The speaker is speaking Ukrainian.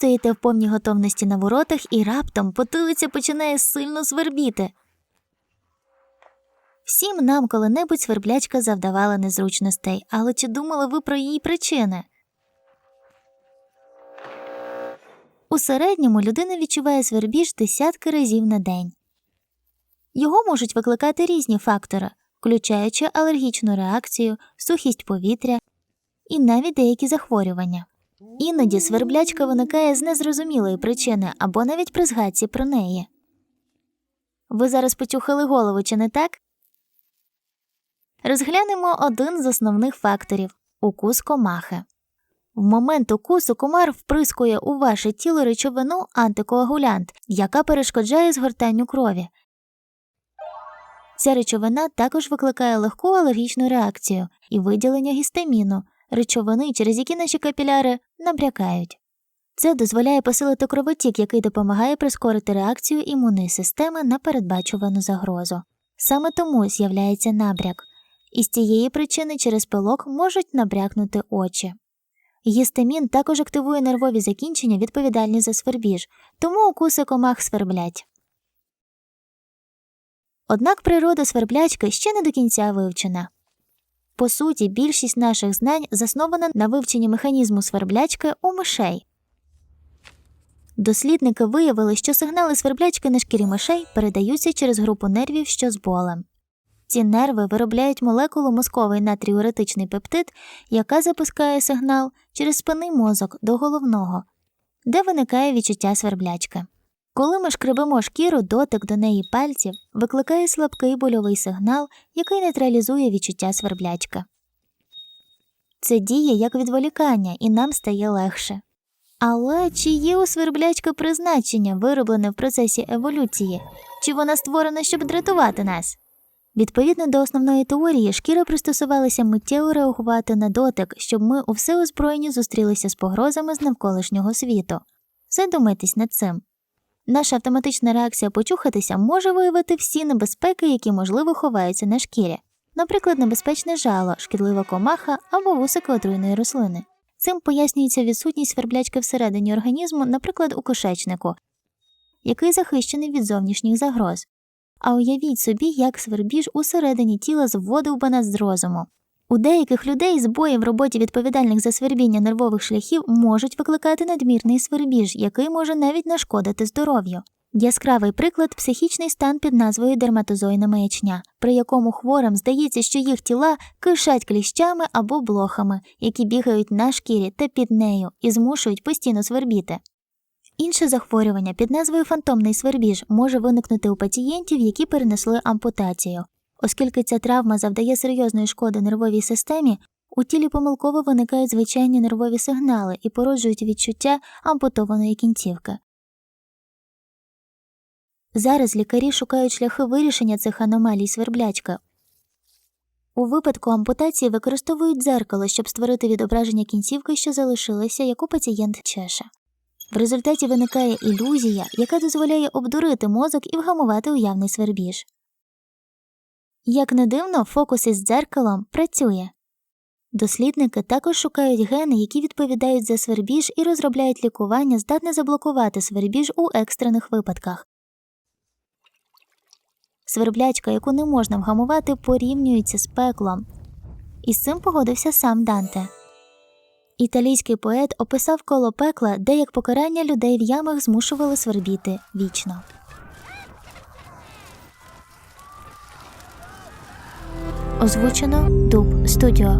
стоїте в повній готовності на воротах, і раптом потилиця починає сильно свербіти. Всім нам коли-небудь сверблячка завдавала незручностей, але чи думали ви про її причини? У середньому людина відчуває свербіж десятки разів на день. Його можуть викликати різні фактори, включаючи алергічну реакцію, сухість повітря і навіть деякі захворювання. Іноді сверблячка виникає з незрозумілої причини або навіть при згадці про неї. Ви зараз потюхали голову, чи не так? Розглянемо один з основних факторів укус комахи. В момент укусу комар вприскує у ваше тіло речовину антикоагулянт, яка перешкоджає згортанню крові. Ця речовина також викликає легку алергічну реакцію і виділення гістаміну, речовини, через які наші капіляри набрякають. Це дозволяє посилити кровотік, який допомагає прискорити реакцію імунної системи на передбачувану загрозу. Саме тому з'являється набряк, і з цієї причини через пилок можуть набрякнути очі. Гістамін також активує нервові закінчення, відповідальні за свербіж, тому укуси комах сверблять. Однак природа сверблячки ще не до кінця вивчена. По суті, більшість наших знань заснована на вивченні механізму сверблячки у мишей. Дослідники виявили, що сигнали сверблячки на шкірі мишей передаються через групу нервів, що з болем. Ці нерви виробляють молекулу мозковий натріуретичний пептид, яка запускає сигнал через спинний мозок до головного, де виникає відчуття сверблячки. Коли ми шкребемо шкіру, дотик до неї пальців викликає слабкий больовий сигнал, який нейтралізує відчуття сверблячки. Це діє як відволікання, і нам стає легше. Але чи є у сверблячка призначення, вироблене в процесі еволюції, чи вона створена, щоб дратувати нас? Відповідно до основної теорії, шкіра пристосувалася миттєво реагувати на дотик, щоб ми у всеозброєнні зустрілися з погрозами з навколишнього світу. Задумайтесь над цим. Наша автоматична реакція почухатися може виявити всі небезпеки, які можливо ховаються на шкірі, наприклад, небезпечне жало, шкідлива комаха або вусика отруйної рослини. Цим пояснюється відсутність сверблячки всередині організму, наприклад, у кишечнику, який захищений від зовнішніх загроз. А уявіть собі, як свербіж усередині тіла зводив би нас з розуму. У деяких людей збої в роботі відповідальних за свербіння нервових шляхів можуть викликати надмірний свербіж, який може навіть нашкодити здоров'ю. Яскравий приклад психічний стан під назвою дерматозойна маячня, при якому хворим здається, що їх тіла кишать кліщами або блохами, які бігають на шкірі та під нею і змушують постійно свербіти. Інше захворювання під назвою фантомний свербіж може виникнути у пацієнтів, які перенесли ампутацію. Оскільки ця травма завдає серйозної шкоди нервовій системі, у тілі помилково виникають звичайні нервові сигнали і породжують відчуття ампутованої кінцівки. Зараз лікарі шукають шляхи вирішення цих аномалій сверблячка. У випадку ампутації використовують дзеркало, щоб створити відображення кінцівки, що залишилася, яку пацієнт чеше. В результаті виникає ілюзія, яка дозволяє обдурити мозок і вгамувати уявний свербіж. Як не дивно, фокус із дзеркалом працює. Дослідники також шукають гени, які відповідають за свербіж і розробляють лікування, здатне заблокувати свербіж у екстрених випадках. Сверблячка, яку не можна вгамувати, порівнюється з пеклом. І з цим погодився сам Данте. Італійський поет описав коло пекла, де як покарання людей в ямах змушували свербіти вічно. Озвучено Дуб Студіо.